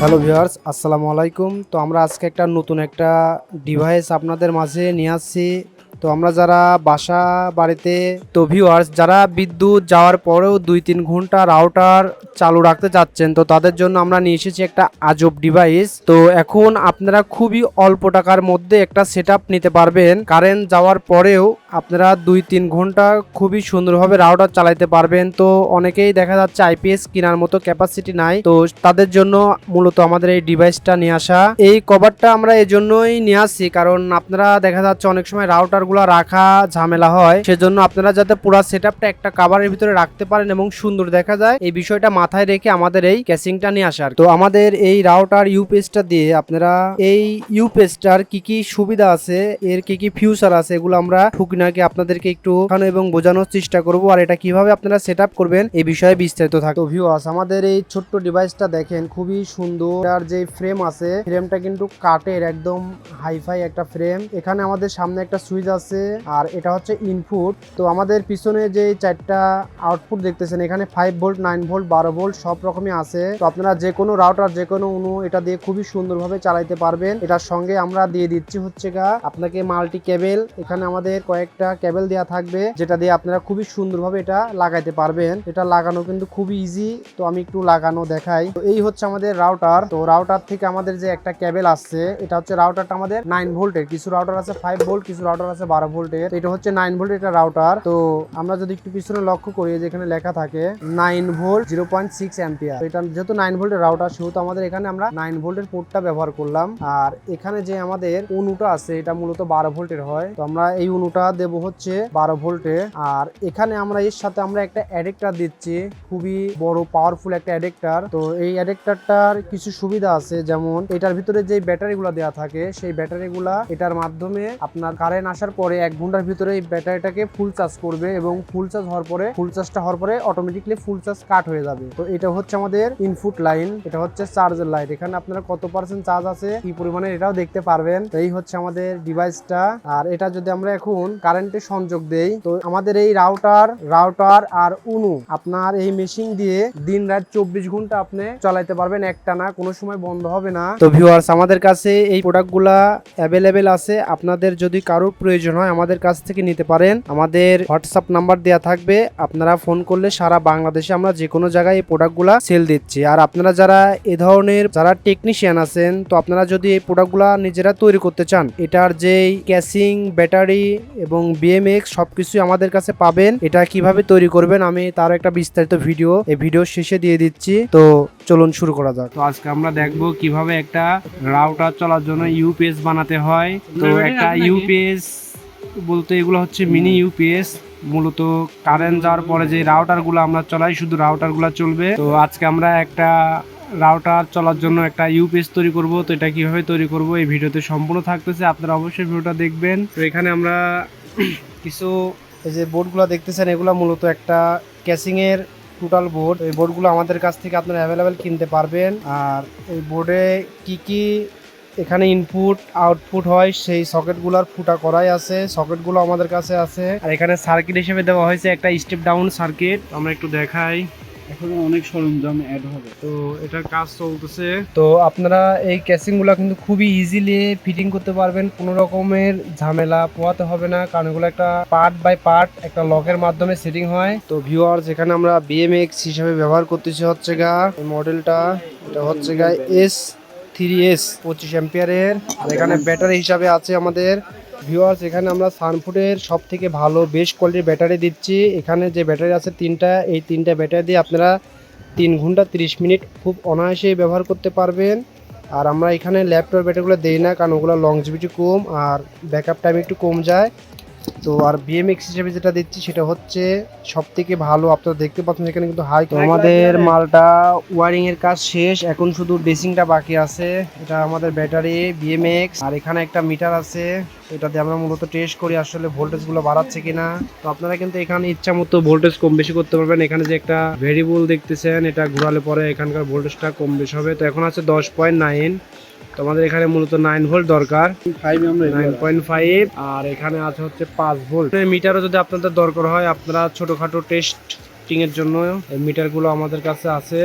Hello viewers, আসসালামু আলাইকুম। তো আমরা আজকে একটা নতুন একটা ডিভাইস আপনাদের মাঝে নিয়ে আসছি। তো আমরা যারা বাসা বাড়িতে তো ভিউয়ার্স যারা বিদ্যুৎ যাওয়ার পরেও দুই তিন ঘণ্টা রাউটার চালু রাখতে চাচ্ছেন, তো তাদের জন্য আমরা নিয়ে এসেছি একটা আজব ডিভাইস তো এখন আপনারা খুবই অল্প টাকার মধ্যে একটা সেট নিতে পারবেন। কারেন্ট যাওয়ার পরেও আপনারা দুই তিন ঘণ্টা খুবই সুন্দরভাবে রাউটার চালাইতে পারবেন। তো অনেকেই দেখা যাচ্ছে আইপিএস কেনার মতো ক্যাপাসিটি নাই। তো তাদের জন্য মূলত আমাদের এই ডিভাইসটা নিয়ে আসা। এই কভারটা আমরা এই জন্যই নিয়ে আসি কারণ আপনারা দেখা যাচ্ছে অনেক সময় রাউটার গুলা রাখা ঝামেলা হয়, সেজন্য আপনারা যাতে পুরো সেট একটা কাভারের ভিতরে রাখতে পারেন এবং সুন্দর দেখা যায়, এই বিষয়টা মাথায় রেখে আমাদের এই ক্যাসিংটা নিয়ে আসার। তো আমাদের এই রাউটার ইউপিএসটা দিয়ে আপনারা এই ইউপিএসটার কি কি সুবিধা আছে, এর কি কি ফিউচার আছে, এগুলো আমরা ঠুকিনাকে আপনাদেরকে একটু দেখানো এবং বোঝানোর চেষ্টা করব, আর এটা কীভাবে আপনারা সেট করবেন, এই বিষয়ে বিস্তারিত থাকতো ভিউয়ার্স আমাদের এই ছোট্ট ডিভাইসটা দেখেন, খুবই সুন্দর, আর যে ফ্রেম আছে ফ্রেমটা কিন্তু কাঠের, একদম হাইফাই একটা ফ্রেম এখানে আমাদের সামনে একটা সুইচ আছে। আর এটা হচ্ছে ইনপুট তো আমাদের পিছনে যে চারটা আউটপুট দেখতেছেন, এখানে ফাইভ ভোল্ট নাইন ভোল্ট বারো ভোল্ট সব রকমই আছে। তো আপনারা যে কোনো রাউটার যে কোনো উনু এটা দিয়ে খুবই সুন্দরভাবে চালাইতে পারবেন। এটার সঙ্গে আমরা দিয়ে দিচ্ছি হচ্ছে গা আপনাকে মাল্টি কেবেল এখানে আমাদের কয়েকটা কেবেল দেওয়া থাকবে, যেটা দিয়ে আপনারা খুবই সুন্দরভাবে এটা লাগাইতে পারবেন। এটা লাগানো কিন্তু খুবই ইজি তো আমি একটু লাগানো দেখাই। তো এই হচ্ছে আমাদের রাউটার তো রাউটার থেকে আমাদের যে একটা কেবল আসছে, এটা হচ্ছে রাউটারটা আমাদের নাইন ভোল্টের কিছু রাউটার আছে ফাইভ ভোল্ট কিছু রাউটার আছে বারো ভোল্টের এটা হচ্ছে নাইন ভোল্ট এটা রাউটার তো আমরা যদি একটু পিছনে লক্ষ্য করি যেখানে লেখা থাকে nine volt zero point six ampere এটা যেহেতু নাইন ভোল্টের রাউটার সেহেতু আমাদের এখানে আমরা নাইন ভোল্টের পোর্টটা ব্যবহার করলাম। আর এখানে যে আমাদের অনুটা আছে, এটা মূলত বারো ভোল্টের হয়। তো আমরা এই অনুটা দেব হচ্ছে বারো ভোল্টে। আর এখানে আমরা এর সাথে আমরা একটা অ্যাডেক্টার দিচ্ছি, খুবই বড় পাওয়ারফুল একটা অ্যাডেক্টার তো এই অ্যাডেক্টারটার কিছু সুবিধা আছে, যেমন এটার ভিতরে যে ব্যাটারিগুলো দেওয়া থাকে, সেই ব্যাটারিগুলা এটার মাধ্যমে আপনার কারেন্ট আসার পরে এক ঘণ্টার ভিতরে এই ব্যাটারিটাকে ফুল চার্জ করবে এবং ফুল চার্জ হওয়ার পরে ফুল চার্জটা হওয়ার পরে অটোমেটিকলি ফুল চার্জ কাট হয়ে যাবে। তো এটা হচ্ছে আমাদের ইনপুট লাইন এটা হচ্ছে চার্জের লাইট এখানে আপনারা কত পার্সেন্ট চার্জ আছে, কি পরিমাণে এটাও দেখতে পারবেন। এই হচ্ছে আমাদের ডিভাইসটা আর এটা যদি আমরা এখন কারেন্টে সংযোগ দেই, তো আমাদের এই রাউটার রাউটার আর উনু আপনার এই মেশিন দিয়ে দিন রাত চব্বিশ ঘণ্টা আপনি চালাইতে পারবেন। একটা না কোনো সময় বন্ধ হবে না। তো ভিউয়ার্স আমাদের কাছে এই প্রোডাক্টগুলা অ্যাভেলেবেল আছে। আপনাদের যদি কারোর প্রয়োজন হয় আমাদের কাছ থেকে নিতে পারেন। আমাদের হোয়াটসঅ্যাপ নাম্বার দেওয়া থাকবে। আপনারা ফোন করলে সারা বাংলাদেশে আমরা যে কোনো জায়গায় এই প্রোডাক্টগুলা সেল দিচ্ছি। আর আপনারা যারা এ ধরনের যারা টেকনিশিয়ান আছেন তো আপনারা যদি এই প্রোডাক্টগুলা নিজেরা তৈরি করতে চান এটার যেই ক্যাসিং ব্যাটারি এবং বিএমএক্স সবকিছুই আমাদের কাছে পাবেন। এটা কীভাবে তৈরি করবেন আমি তার একটা বিস্তারিত ভিডিও এই ভিডিও শেষে দিয়ে দিচ্ছি। তো চলুন শুরু করা যাক। তো আজকে আমরা দেখব কীভাবে একটা রাউটার চলার জন্য ইউপিএস বানাতে হয়। তো একটা ইউপিএস বলতে এগুলো হচ্ছে মিনি ইউপিএস মূলত কারেন্ট যাওয়ার পরে যে রাউটারগুলো আমরা চলাই শুধু রাউটারগুলো চলবে। তো আজকে আমরা একটা রাউটার চলার জন্য একটা ইউপিএস তৈরি করব। তো এটা কীভাবে তৈরি করব এই ভিডিওতে সম্পূর্ণ থাকতেছে। আপনারা অবশ্যই ভিডিওটা দেখবেন। তো এখানে আমরা কিছু এই যে বোর্ডগুলো দেখতেছেন এগুলো মূলত একটা ক্যাসিং এর টোটাল বোর্ড এই বোর্ডগুলো আমাদের কাছ থেকে আপনারা অ্যাভেলেবেল কিনতে পারবেন। আর এই বোর্ডে কি কি এখানে ইনপুট আউটপুট হয় সেই সকেটগুলোর ফুটা করাই আছে সকেটগুলো আমাদের কাছে আছে। আর এখানে সার্কিট হিসেবে দেওয়া হয়েছে একটা স্টেপ ডাউন সার্কিট আমরা একটু দেখাই। এখন অনেক সরঞ্জাম অ্যাড হবে। তো এটার কাজ চলতেছে। তো আপনারা এই ক্যাসিংগুলো কিন্তু খুবই ইজিলি ফিটিং করতে পারবেন। কোনো রকমের ঝামেলা পোয়াতে হবে না কারণ এগুলো একটা পার্ট বাই পার্ট একটা লকের মাধ্যমে সেটিং হয়। তো ভিউয়ার্স এখানে আমরা বিএমএক্স হিসাবে ব্যবহার করতেছি হচ্ছে গা এই মডেলটা এটা হচ্ছে গা এস থ্রি এস পঁচিশ অ্যাম্পিয়ারের। এখানে ব্যাটারি হিসাবে আছে আমাদের। ভিউয়ার্স এখানে আমরা সানফুডের সব থেকে ভালো, বেস্ট কোয়ালিটির ব্যাটারি দিচ্ছি। এখানে যে ব্যাটারি আছে তিনটা, এই তিনটা ব্যাটারি দিয়ে আপনারা তিন ঘণ্টা তিরিশ মিনিট খুব অনায়াসেই ব্যবহার করতে পারবেন। আর আমরা এখানে ল্যাপটপ ব্যাটারিগুলো দেই না, কারণ ওগুলো লংজিভিটি কম, আর ব্যাকআপ টাইম একটু কম যায়। তো আর বিএমএক্স হিসেবে যেটা দিচ্ছি সেটা হচ্ছে সব থেকে ভালো আপনারা দেখতে পাচ্ছেন এখানে কিন্তু হাই আমাদের মালটা ওয়ারিং এর কাজ শেষ এখন শুধু ড্রেসিংটা বাকি আছে। এটা আমাদের ব্যাটারি বিএমএক্স আর এখানে একটা মিটার আছে। এটা দিয়ে আমরা মূলত টেস্ট করি আসলে ভোল্টেজগুলো বাড়াচ্ছে কিনা। তো আপনারা কিন্তু এখানে ইচ্ছা মতো ভোল্টেজ কম বেশি করতে পারবেন। এখানে যে একটা ভেরিয়েবল দেখতেছেন এটা ঘোরালে পরে এখানকার ভোল্টেজটা কম বেশি হবে। তো এখন আছে দশ পয়েন্ট নাইন তো আমাদের এখানে মূলত নাইন ভোল্ট দরকার। নাইন পয়েন্ট ফাইভ আর এখানে আছে হচ্ছে পাঁচ ভোল্ট মিটারও যদি আপনাদের দরকার হয় আপনারা ছোটখাটো টেস্টিং এর জন্য এই মিটারগুলো আমাদের কাছে আছে।